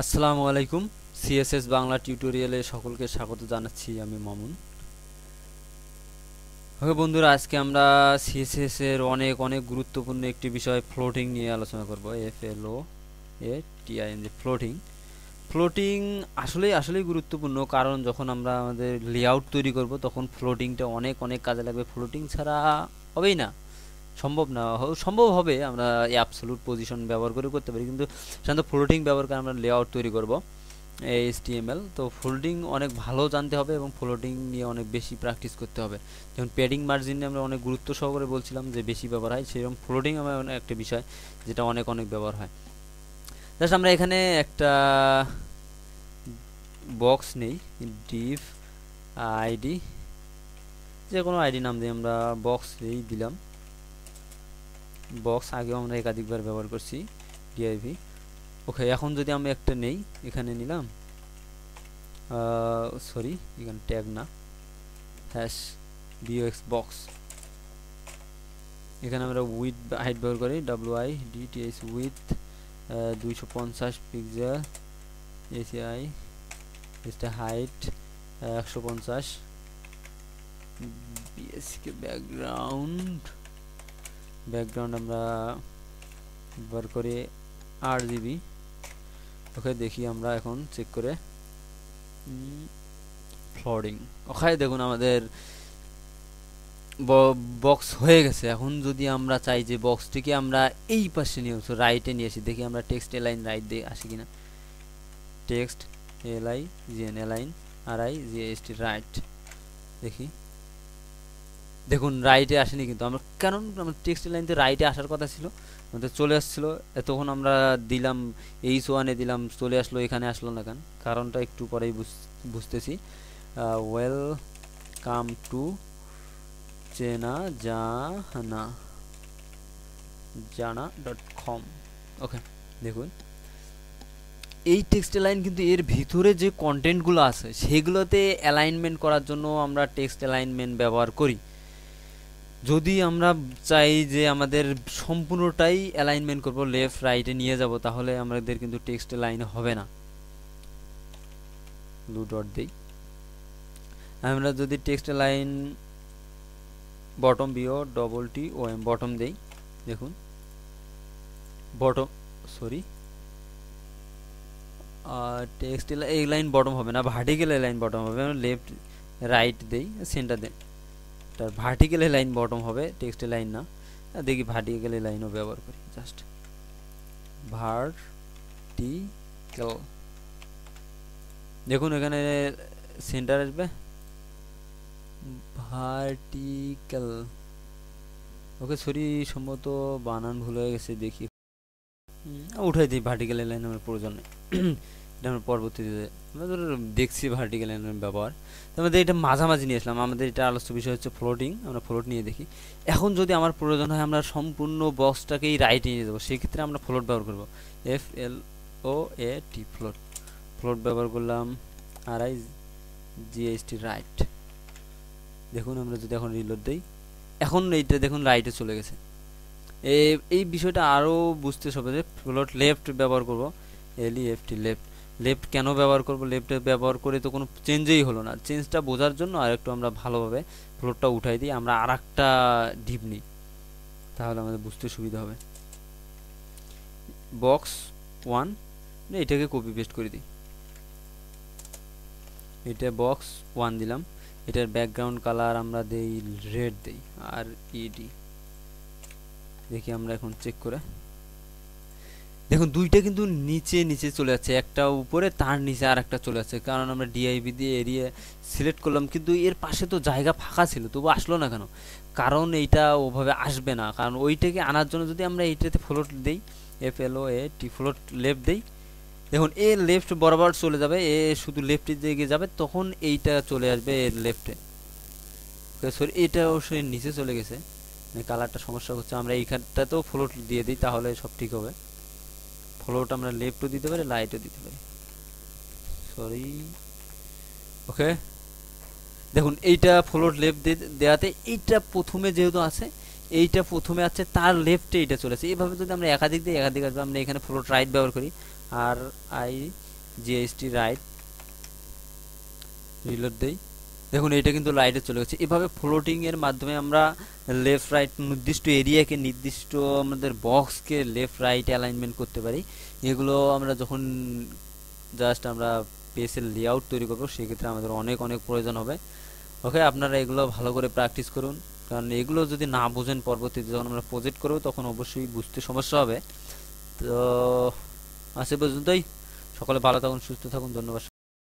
আসসালামু আলাইকুম। সিএসএস বাংলা টিউটোরিয়ালে সকলকে স্বাগত জানাচ্ছি আমি মামুন। ওকে বন্ধুরা, আজকে আমরা সিএসএস এর অনেক অনেক গুরুত্বপূর্ণ একটি বিষয় ফ্লোটিং নিয়ে আলোচনা করব। F L O A T I N G floating floating আসলেই আসলেই গুরুত্বপূর্ণ কারণ যখন আমরা আমাদের লেআউট তৈরি করব, তখন ফ্লোটিংটা অনেক অনেক কাজে লাগবে। ফ্লোটিং ছাড়া হবেই না। সম্ভব না সম্ভব হবে আমরা অ্যাবসলুট পজিশন ব্যবহার করে করতে পারি। কিন্তু সাধারণত ফোল্ডিং ব্যবহার করে আমরা লেআউট তৈরি করব টিএমএল তো ফোল্ডিং অনেক ভালো জানতে হবে এবং ফোল্ডিং নিয়ে অনেক বেশি প্র্যাকটিস করতে হবে। যেমন প্যাডিং মার্জিন নিয়ে আমরা অনেক গুরুত্ব সহকারে বলছিলাম যে বেশি ব্যবহার হয়, সেরকম ফোল্ডিং আমার একটা বিষয় যেটা অনেক অনেক ব্যবহার হয়। জাস্ট আমরা এখানে একটা বক্স নেই ডিফ আইডি যে কোনো আইডি নাম দিয়ে আমরা বক্স দিলাম। বক্স আগেও আমরা একাধিকবার ব্যবহার করছি ডিআইভি ওকে এখন যদি আমি একটা নেই, এখানে নিলাম। সরি এখানে ট্যাগ না। হ্যাশ বিওএক্স বক্স এখানে আমরা উইথ হাইট ব্যবহার করি ডাব্লিউ আই ডিটিএস উইথ দুইশো পঞ্চাশ পিক্সেল এসিআই এটা হাইট একশো পঞ্চাশ। বিএসকে ব্যাকগ্রাউন্ড ব্যাকগ্রাউন্ড আমরা ব্যবহার করে আট জিবি ওকে দেখি আমরা এখন চেক করে। ফ্লোডিং ওখানে দেখুন আমাদের বক্স হয়ে গেছে। এখন যদি আমরা চাই যে বক্সটিকে আমরা এই পাশে নিয়ে আসব রাইটে নিয়ে আসি, দেখি আমরা টেক্সট এলাইন রাইট দিয়ে আসি কিনা। Text L I G N align R I G S T right দেখি। দেখুন রাইটে আসেনি কিন্তু। আমরা কেন আমার টেক্সট লাইনতে রাইটে আসার কথা ছিল? আমাদের চলে আসছিল তখন আমরা দিলাম এইচ ওয়ানে দিলাম, চলে আসলো, এখানে আসলো না কেন? কারণটা একটু পরেই বুঝতেছি। ওয়েল কাম টু চেনা, জানা জানা ডট কম ওকে দেখুন। এই টেক্সট লাইন কিন্তু এর ভিতরে যে কন্টেন্টগুলো আছে, সেগুলোতে অ্যালাইনমেন্ট করার জন্য আমরা টেক্সট অ্যালাইনমেন্ট ব্যবহার করি। যদি আমরা চাই যে আমাদের সম্পূর্ণটাই অ্যালাইনমেন্ট করব লেফট রাইটে নিয়ে যাব, তাহলে আমাদের কিন্তু টেক্সট লাইন হবে না। ব্লু ডট দিই। আমরা যদি text line bottom B O double T O M bottom দেই, দেখুন। বটম সরি টেক্সট এই লাইন বটম হবে না ভার্টিক্যাল লাইন বটম হবে লেফট রাইট দেই সেন্টার দেই। তার ভার্টিক্যাল লাইন বটম হবে টেক্সট লাইন না। দেখি ভার্টিক্যাল লাইনও ব্যবহার করি জাস্ট ভার্টিক্যাল দেখুন এখানে সেন্টার আসবে। ভার্টিক্যাল ওকে সরি সম্ভবত বানান ভুল হয়ে গেছে, দেখি। উঠাই দিই ভার্টিক্যাল লাইন আমার প্রয়োজন নেই। এটা আমরা পরবর্তীতে আমরা ধরো দেখছি ভার্টিক্যাল লাইনের ব্যবহার। তো আমাদের এটা মাঝামাঝি নিয়ে আসলাম। আমাদের এটা আলোচ্য বিষয় হচ্ছে ফ্লোটিং আমরা ফ্লোট নিয়ে দেখি। এখন যদি আমার প্রয়োজন হয়, আমরা সম্পূর্ণ বক্সটাকেই রাইটে নিয়ে যাব। সেক্ষেত্রে আমরা ফ্লোট ব্যবহার করব। F L O A T float float ব্যবহার করলাম আর আই জিএসটি রাইট দেখুন, আমরা যদি এখন রিলোড দিই। এখন এইটা দেখুন রাইটে চলে গেছে। এই বিষয়টা আরও বুঝতে হবে যে ফ্লোট লেফট ব্যবহার করব। L E F T left left কেন ব্যবহার করব? লেফটে ব্যবহার করে তো কোনো চেঞ্জই হলো না। চেঞ্জটা বোঝার জন্য আর একটু আমরা ভালোভাবে ফ্লোরটা উঠাই দিই, আমরা আর একটা ডিপ নিই। তাহলে আমাদের বুঝতে সুবিধা হবে। বক্স ওয়ান এটাকে কপি পেস্ট করে দিই। এটা বক্স ওয়ান দিলাম। এটার ব্যাকগ্রাউন্ড কালার আমরা দেই রেড দেই আর ইডি দেখি আমরা এখন চেক করে দেখুন, দুইটা কিন্তু নিচে নিচে চলে যাচ্ছে। একটা উপরে, তার নিচে আর একটা চলে যাচ্ছে। কারণ আমরা ডিআইবি দিয়ে এরিয়া সিলেক্ট করলাম, কিন্তু এর পাশে তো জায়গা ফাঁকা ছিল, তবু আসলো না কেন? কারণ এইটা ওভাবে আসবে না। কারণ ওইটাকে আনার জন্য যদি আমরা এইটাতে ফ্লোট দিই F L O A T float left দিই, দেখুন, এ লেফট বরাবর চলে যাবে, এ শুধু লেফটের দিকে যাবে, তখন এইটা চলে আসবে এর লেফটে সরি এটা অবশ্যই নিচে চলে গেছে। কালারটা সমস্যা হচ্ছে, আমরা এইখানটাতেও ফ্লোট দিয়ে দিই, তাহলে সব ঠিক হবে। ফ্লোট আমরা লেফটও দিতে পারি লাইটও দিতে পারি। সরি ওকে দেখুন, এইটা ফ্লোট লেফট দেওয়াতে এইটা প্রথমে যেহেতু আছে, এইটা প্রথমে আছে, তার লেফটে এইটা চলেছে এইভাবে যদি আমরা একাধিক দিই, একাধিক আসবে, আমরা এখানে ফ্লোট রাইট ব্যবহার করি। R I G S T right reload দেই। দেখুন, এটা কিন্তু লাইটে চলে গেছে। এভাবে ফ্লোটিং এর মাধ্যমে আমরা লেফট রাইট নির্দিষ্ট এরিয়াকে নির্দিষ্ট আমাদের বক্সকে লেফট রাইট অ্যালাইনমেন্ট করতে পারি। এগুলো আমরা যখন জাস্ট আমরা পেসের লেআউট তৈরি করব, সেক্ষেত্রে আমাদের অনেক অনেক প্রয়োজন হবে। ওকে আপনারা এগুলো ভালো করে প্র্যাকটিস করুন। কারণ এগুলো যদি না বোঝেন পরবর্তীতে, যখন আমরা প্রজেক্ট করব, তখন অবশ্যই বুঝতে সমস্যা হবে। তো এ পর্যন্তই। সকলে ভালো থাকুন, সুস্থ থাকুন। ধন্যবাদ